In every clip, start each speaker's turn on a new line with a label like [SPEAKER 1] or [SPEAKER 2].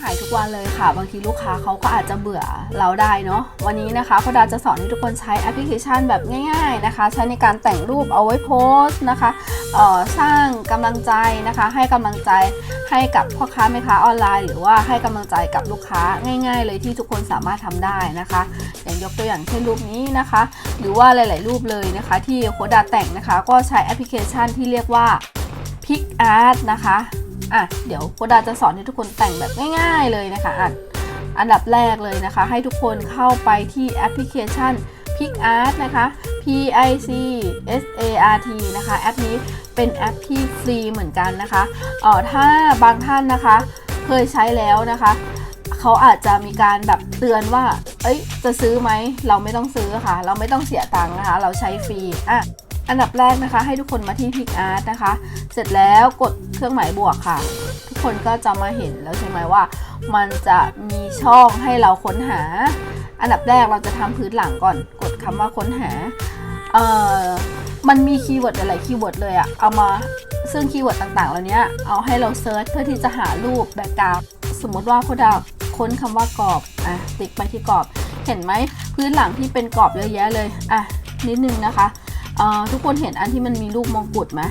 [SPEAKER 1] ขายทุกวันเลยค่ะ บางทีลูกค้าเขาก็อาจจะเบื่อเราได้เนาะวันนี้นะคะพดาจะสอนให้ทุกคนใช้แอปพลิเคชันแบบง่ายๆนะคะ ใช้ในการแต่งรูปเอาไว้โพสต์นะคะสร้างกำลังใจนะคะ ให้กำลังใจให้กับพ่อค้าแม่ค้าออนไลน์ หรือว่าให้กำลังใจกับลูกค้าง่าย ๆ เลยที่ทุกคนสามารถทำได้นะคะ อย่างยกตัวอย่างเช่นรูปนี้นะคะ หรือว่าหลาย ๆ รูปเลยนะคะ ที่โคดาแต่งนะคะ ก็ใช้แอปพลิเคชันที่เรียกว่า Pic Art นะคะ อะเดี๋ยวโคดาจะสอนให้ทุกคนแต่งแบบง่าย ๆเลยนะคะอะอันดับแรกเลยนะคะ ให้ทุกคนเข้าไปที่แอปพลิเคชัน Pic Art นะคะ P I C S A R T นะคะ แอปนี้เป็นแอปที่ฟรีเหมือนกันนะคะเอ่อถ้าบางท่านนะคะเคยใช้แล้วนะคะเขาอาจจะมีการแบบเตือนว่า เอ้ย จะซื้อไหม เราไม่ต้องซื้อค่ะ เราไม่ต้องเสียตังค์นะคะ เราใช้ฟรี อะ อันดับแรกนะคะ ให้ทุกคนมาที่ Pick Art นะคะ เสร็จแล้วกดเครื่องหมายบวกค่ะ ทุกคนก็จะมาเห็นแล้วใช่ไหมว่ามันจะมีช่องให้เราค้นหา อันดับแรกเราจะทำพื้นหลังก่อน กดคำว่าค้นหาเอ่อมันมีคีย์เวิร์ดหลายคีย์เวิร์ดเลยอะเอามาซึ่งคีย์เวิร์ดต่างๆเหล่านี้เอาให้เราเซิร์ชเพื่อที่จะหารูปแบ็กกราวด์สมมติว่าคุณดาวค้นคำว่ากรอบอะติ๊กไปที่กรอบ เห็นไหมพื้นหลังที่เป็นกรอบเยอะแยะเลยอะนิดนึงนะคะ ทุกคนเห็นอันที่มันมีรูปมงกุฎไหม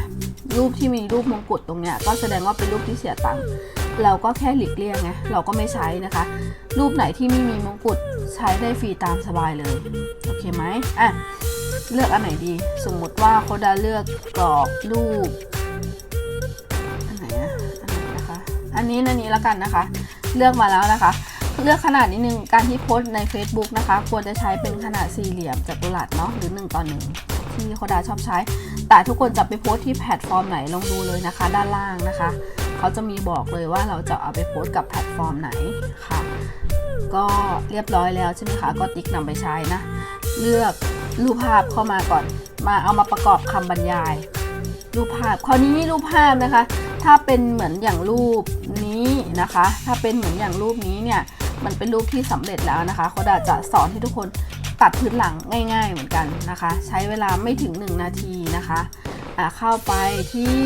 [SPEAKER 1] รูปที่มีรูปมงกุฎตรงเนี้ยก็แสดงว่าเป็นรูปที่เสียตังค์เราก็แค่หลีกเลี่ยงไงเราก็ไม่ใช้นะคะ รูปไหนที่ไม่มีมงกุฎใช้ได้ฟรีตามสบายเลยโอเคไหมอะเลือกอันไหนดี สมมุติว่าโคดาเลือกกรอบรูปอันไหนอะอันไหนนะคะอันนี้อันนี้แล้วกันนะคะ เลือกมาแล้วนะคะ เลือกขนาดนิดนึงการที่โพสต์ใน Facebook นะคะ ควรจะใช้เป็นขนาดสี่เหลี่ยมจัตุรัสเนาะหรือ1ต่อ1 ที่โคดาชอบใช้ แต่ทุกคนจะไปโพสที่แพลตฟอร์มไหนลองดูเลยนะคะ ด้านล่างนะคะ เขาจะมีบอกเลยว่าเราจะเอาไปโพสกับแพลตฟอร์มไหนค่ะ ก็เรียบร้อยแล้วใช่ไหมคะก็ติ๊กนำไปใช้นะ เลือกรูปภาพเข้ามาก่อน มาเอามาประกอบคำบรรยาย รูปภาพคราวนี้รูปภาพนะคะ ถ้าเป็นเหมือนอย่างรูปนี้นะคะ ถ้าเป็นเหมือนอย่างรูปนี้เนี่ย มันเป็นรูปที่สำเร็จแล้วนะคะเขาดาจะสอนให้ทุกคนตัดพื้นหลังง่าย ๆ เหมือนกันนะคะ ใช้เวลาไม่ถึง 1 นาทีนะคะะเข้าไปที่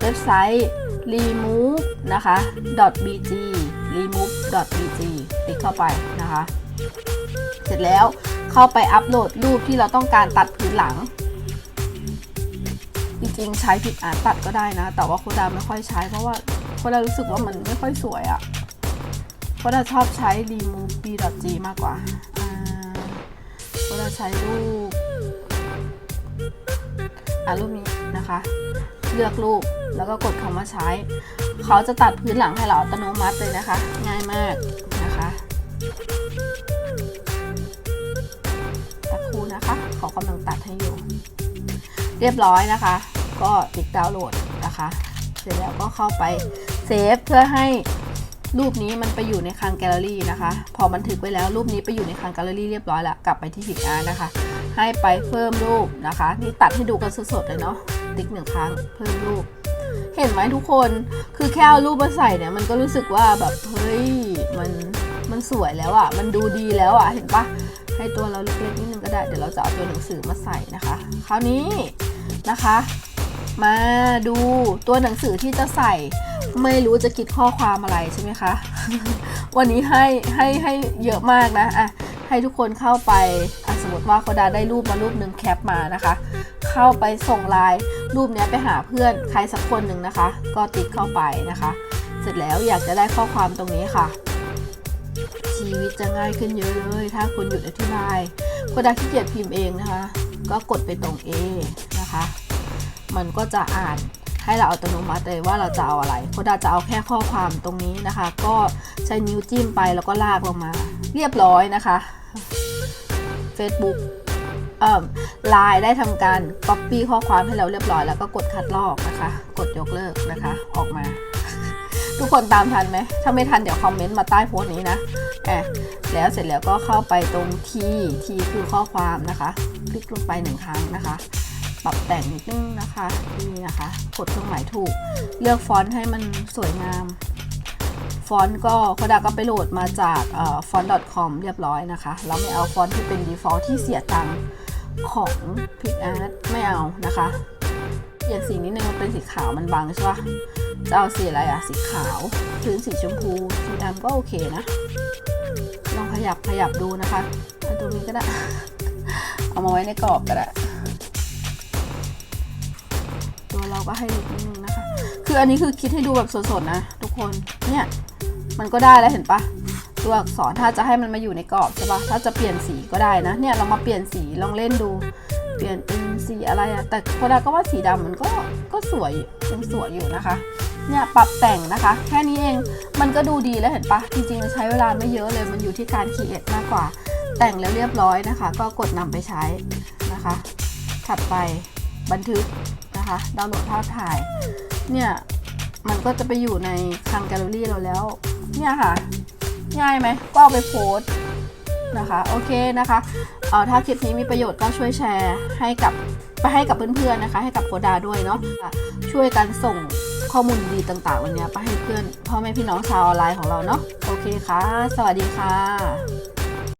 [SPEAKER 1] เว็บไซต์ remove นะคะ .bg remove .bg ติ๊กเข้าไปนะคะ เสร็จแล้วเข้าไปอัปโหลดรูปที่เราต้องการตัดพื้นหลัง ริงๆใช้ผิดอ่านตัดก็ได้นะ แต่ว่าโคดาไม่ค่อยใช้เพราะว่าโคดารู้สึกว่ามันไม่ค่อยสวยอะ่ะโคดาชอบใช้ remove b.g มากกว่าโคดาใช้รูปอะรูปนี้นะคะ เลือกรูปแล้วก็กดคำว่าใช้ เขาจะตัดพื้นหลังให้เราอัตโนมัติเลยนะคะ ง่ายมากนะคะสักครู่นะคะ เขากำลังตัดให้อยู่ เรียบร้อยนะคะ ก็ติ๊กดาวน์โหลดนะคะ เสร็จแล้วก็เข้าไปเซฟเพื่อให้รูปนี้มันไปอยู่ในคลังแกลเลอรี่นะคะ พอบันทึกไว้แล้วรูปนี้ไปอยู่ในคลังแกลเลอรี่เรียบร้อยแล้วกลับไปที่ผิดอาร์นะคะ ให้ไปเพิ่มรูปนะคะนี่ตัดให้ดูกันสดๆเลยเนาะติ๊กหนึ่งครั้งเพิ่มรูป เห็นไหมทุกคนคือแค่เอารูปมาใส่เนี่ยมันก็รู้สึกว่าแบบเฮ้ยมันมันสวยแล้วอะ่ะมันดูดีแล้วอะ่ะเห็นปะให้ตัวเราเล็กๆนิดนึงก็ได้เดี๋ยวเราจะเอาตัวหนังสือมาใส่นะคะ คราวนี้นะคะ มาดูตัวหนังสือที่จะใส่ ไม่รู้จะคิดข้อความอะไรใช่ไหมคะ วันนี้ให้ให้ให้เยอะมากนะอะให้ทุกคนเข้าไปสมมติว่าโคดาได้รูปมารูปหนึ่งแคปมานะคะ เข้าไปส่งไลน์รูปเนี้ยไปหาเพื่อนใครสักคนหนึ่งนะคะ ก็ติ๊กเข้าไปนะคะ เสร็จแล้วอยากจะได้ข้อความตรงนี้ค่ะ ชีวิตจะง่ายขึ้นเยอะเลย ถ้าคุณหยุดอธิบายโคดาขี้เกียจพิมพ์เองนะคะ ก็กดไปตรง A นะคะ มันก็จะอ่านให้เราอัตโนมัติเลยว่าเราจะเอาอะไรโคดาจะเอาแค่ข้อความตรงนี้นะคะ ก็ใช้นิ้วจิ้มไปแล้วก็ลากลงมา เรียบร้อยนะคะ Facebook เอ่อไลน์ได้ทำการ Copy ข้อความให้เราเรียบร้อย แล้วก็กดคัดลอกนะคะ กดยกเลิกนะคะออกมา ทุกคนตามทันไหม ถ้าไม่ทันเดี๋ยวคอมเมนต์มาใต้โพสต์นี้นะแอบแล้วเสร็จแล้วก็เข้าไปตรง T T คือข้อความนะคะ คลิกลงไปหนึ่งครั้งนะคะ ปรับแต่งนิดนึงนะคะนี่นะคะกดเครื่องหมายถูก เลือกฟอนต์ให้มันสวยงาม ฟอนต์ก็โคดาก็ไปโหลดมาจากฟอนต์ .com เรียบร้อยนะคะ เราไม่เอาฟอนต์ที่เป็น default ที่เสียตังค์ของ PicArt ไม่เอานะคะเปลี่ยนสีนิดนึงมันเป็นสีขาวมันบังใช่ปะจะเอาสีอะไรอะสีขาวพื้นสีชมพูสีดำก็โอเคนะ ลองขยับขยับดูนะคะ ตรงนี้ก็ได้ เอามาไว้ในกรอบก็ได้ ตัวเราก็ให้ลึกนิดนึงนะคะ คืออันนี้คือคิดให้ดูแบบสดๆนะ ทุกคน เนี่ย มันก็ได้แล้วเห็นปะตัวอักษรถ้าจะให้มันมาอยู่ในกรอบใช่ปะถ้าจะเปลี่ยนสีก็ได้นะ เนี่ยเรามาเปลี่ยนสีลองเล่นดู เปลี่ยนเป็นสีอะไรอะแต่โคดาก็ว่าสีดำมันก็ก็สวยยังสวยอยู่นะคะ เนี่ยปรับแต่งนะคะ แค่นี้เอง มันก็ดูดีแล้วเห็นปะจริงๆใช้เวลาไม่เยอะเลย มันอยู่ที่การคีเอทมากกว่า แต่งแล้วเรียบร้อยนะคะ ก็กดนำไปใช้นะคะ ถัดไปบันทึก นะคะ ดาวน์โหลดภาพถ่าย เนี่ยมันก็จะไปอยู่ในคลังแกลเลอรี่เราแล้ว เนี่ยค่ะ ง่ายไหมก็เอาไปโพสต์นะคะ โอเคนะคะเอ่อถ้าคลิปนี้มีประโยชน์ก็ช่วยแชร์ให้กับไปให้กับเพื่อนๆนะคะ ให้กับโคดาด้วยเนาะช่วยกันส่งข้อมูลดีต่างๆ วันนี้ไปให้เพื่อนพ่อแม่พี่น้องชาวออนไลน์ของเราเนาะโอเคค่ะ สวัสดีค่ะ